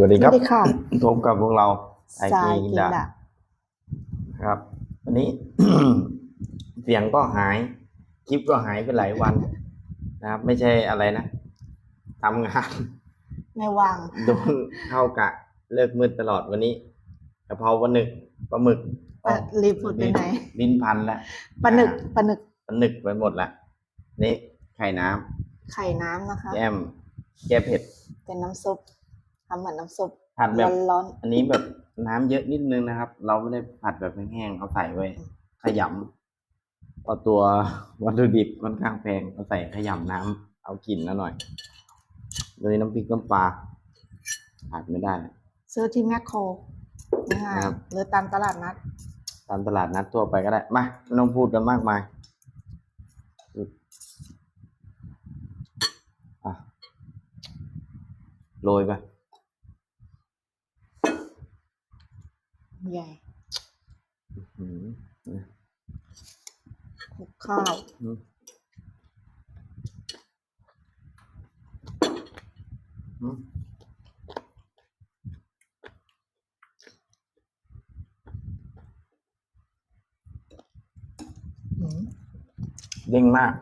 วัสดีครับสวัสดีค่ะ พบกับพวกเราไอสากียกิกินนดาดะครับ วันนี้ เสียงก็หาย คลิปก็หายไปหลายวันนะครับ ไม่ใช่อะไรนะทำงาน ไม่วางโดนเข้ากะ เลิกมืดตลอดวันนี้กะเพราปลาหนึกปลาหมึกปะรีบพูดไปไหนลิ้นพันแล้วปลาหนึกอ่ปลาหนึกปลาหนึกไปหมดละนี่ไข่น้ำไข่น้ำนะคะ แก้มแก้เผ็ดเป็นน้ำซุป ทำเหมือนน้ำซุปผัดแบบร้อนอันนี้แบบน้ำเยอะนิดนึงนะครับ เราไม่ได้ผัดแบบแห้งๆเอาใส่ไว้ ขยำเพราะตัววัตถุดิบค่อนข้างแพงเอาใส่ขยำน้ำเอากลิ่นแล้วหน่อยเลยน้ำพริกน้ำปลาผัดไม่ได้ๆซื้อที่แมคโครง่ายครับหรือตามตลาดนัด ตามตลาดนัดทั่วไปก็ได้มาไม่ต้องพูดกันมากมายอะโรยไป ใหญ่อื้อหือคลุกข้าวอืมอืมอืมเด้งมาก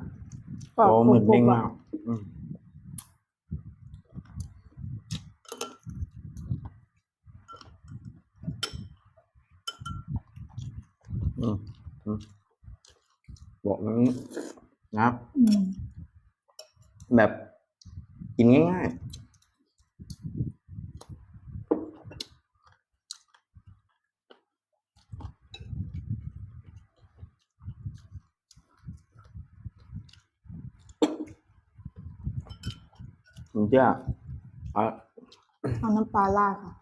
กรอบโอ้หมึกกรุบๆเด้งอะมากอืมอืมอืม บอกอย่างนี้นะครับอืมแบบกินง่าย ๆ ผมเชื่อเอาเอาน้ำปลาราดค่ะ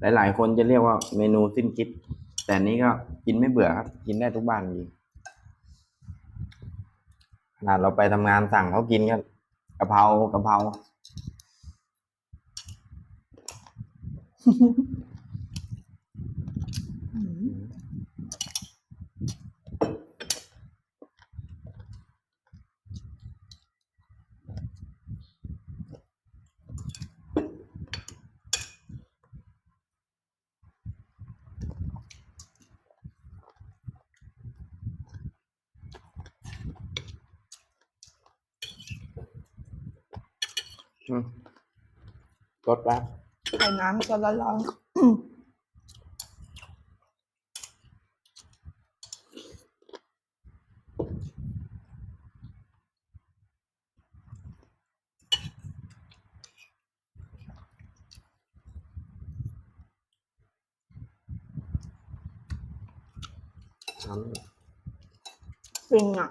หลาย ๆ คนจะเรียกว่าเมนูสิ้นคิด แต่นี้ก็กินไม่เบื่อครับ กินได้ทุกบ้านจริงขนาดเราไปทำงานสั่งเขากินก็กะเพรากะเพรา อืมรสแป๊บไข่น้ำจะร้อนๆน้ฟินอะ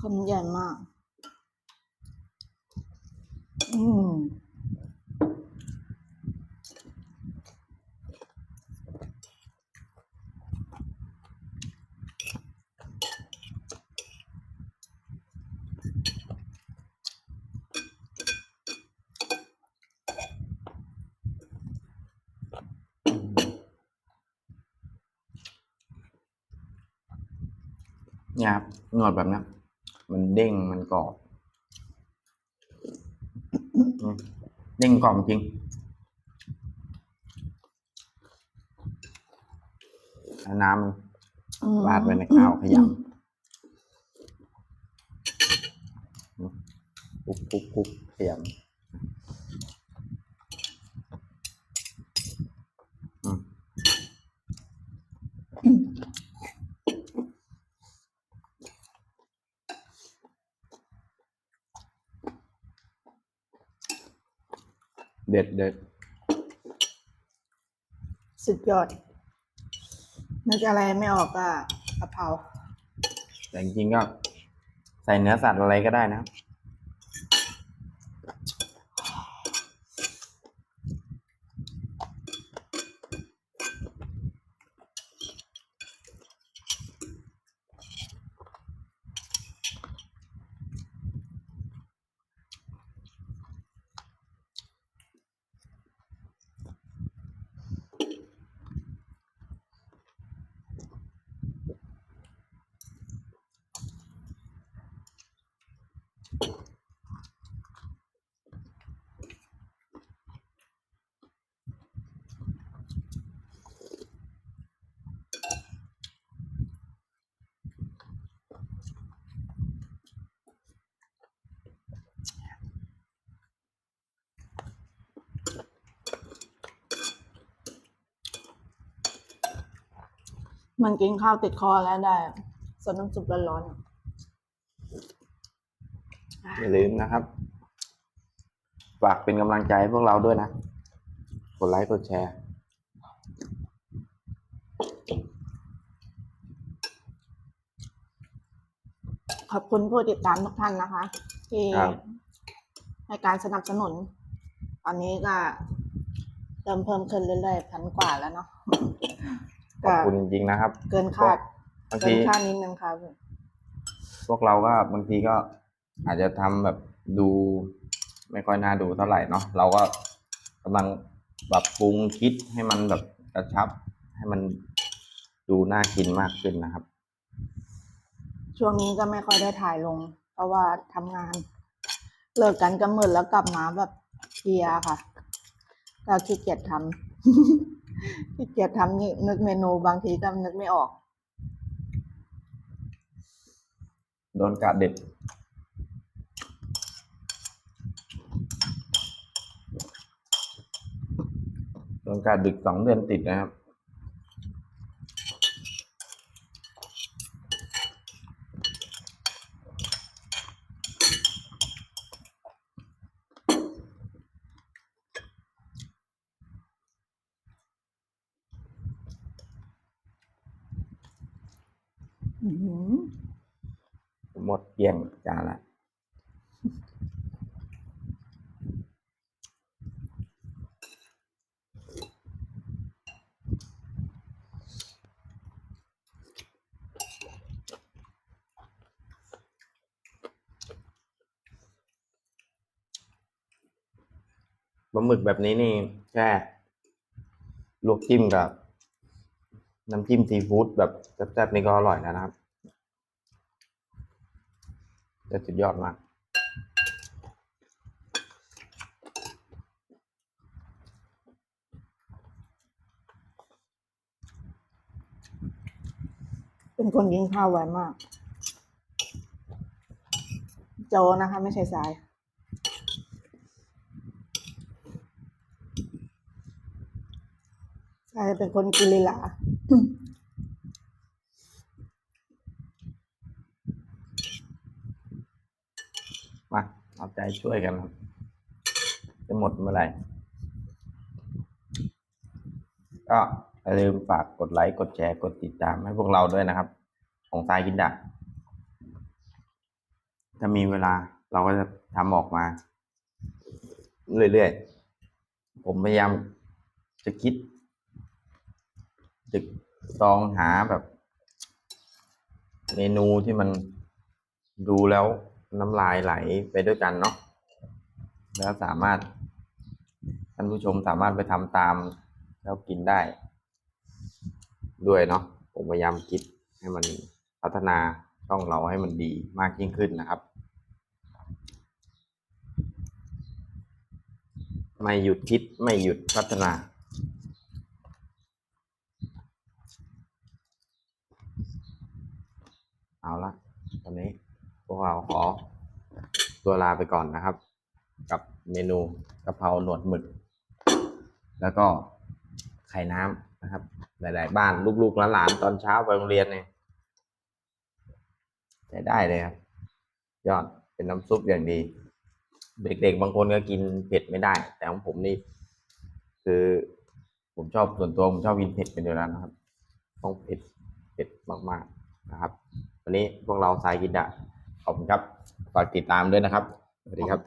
คำใหญ่มาก อืมนี่ยครับหนวดแบบนี้ มันเด้งมันกรอบอืมเด้งกรอบจริงเอาน้ำมันอืมราดไปในข้าวขยำคลุกคลุกคลุกขยำ เด็ดเด็ดสุดยอดนึกอะไรไม่ออกก็กะเพราแต่จริงๆก็ใส่เนื้อสัตว์อะไรก็ได้นะ มันกินข้าวติดคอแล้วได้สดน้ำซุปร้อนๆอะอย่าลืมนะครับ ฝากเป็นกำลังใจให้พวกเราด้วยนะ กดไลค์กดแชร์ขอบคุณผู้ติดตามทุกท่านนะคะ ที่ครับให้การสนับสนุน ตอนนี้ก็เริ่มเพิ่มขึ้นเรื่อยๆพันกว่าแล้วเนาะ ขอบคุณจริงๆนะครับ เกินคาดบางเกิทีนคาดนิดนึงค่ะพวกเราก็บางทีก็อาจจะทำแบบดู ไม่ค่อยน่าดูเท่าไหร่เนาะเราก็กำลังปรับปรุงคิดให้มันแบบกระชับ ให้มันดูน่ากินมากขึ้นนะครับ ช่วงนี้ก็ไม่ค่อยได้ถ่ายลง เพราะว่าทำงาน เลิกกันก็มืดแล้วกลับมาแบบเพลียค่ะ ก็ขี้เกียจทำ ขี้เกียจทำนี่นึกเมนูบางทีก็นึกไม่ออก โดนกาดเด็ดโดนกาดดึกสองเดือนติดนะครับ หมดเกลี้ยงจานละปลาหมึกแบบนี้นี่แค่ลวกจิ้มกับ น้ำจิ้มซีฟู้ดแบบแซ่บๆนี่ก็อร่อยแล้วนะครับ จะสุดยอดมากเป็นคนกินข้าวไวมาก โจนะคะ ไม่ใช่สายสายเป็นคนกินลีลา มาเอาใจช่วยกันครับ จะหมดเมื่อไหร่ ก็อย่าลืมฝากกดไลค์ กดแชร์ กดติดตามให้พวกเราด้วยนะครับ ของทรายกินดักถ้ามีเวลาเราก็จะทำออกมา เรื่อยๆ ผมพยายามจะคิดจะลองหาแบบ เมนูที่มันดูแล้ว น้ำลายไหลไปด้วยกันเนาะแล้วสามารถท่านผู้ชมสามารถไปทำตามแล้วกินได้ ด้วยเนาะผมพยายามคิดให้มันพัฒนาช่องเราให้มันดีมากยิ่งขึ้นนะครับ ไม่หยุดคิดไม่หยุดพัฒนาเอาละตอนนี้ วกเราขอตัวลาไปก่อนนะครับ กับเมนูกะเพราหนวดหมึก แล้วก็ไข่น้ำนะครับ หลาย ๆ บ้านลูกๆหลานๆตอนเช้าไปโรงเรียนเนี่ยใช้ได้เลยครับ ยอดเป็นน้ำซุปอย่างดี เด็กๆ บางคนก็กินเผ็ดไม่ได้ แต่ของผมนี่ คือผมชอบส่วนตัวผมชอบกินเผ็ดเป็นอยู่แล้วนะครับ ต้องเผ็ดเผ็ดมากๆนะครับ วันนี้พวกเราสายกินดะ ขอบคุณครับ ฝากติดตามด้วยนะครับ สวัสดีครับ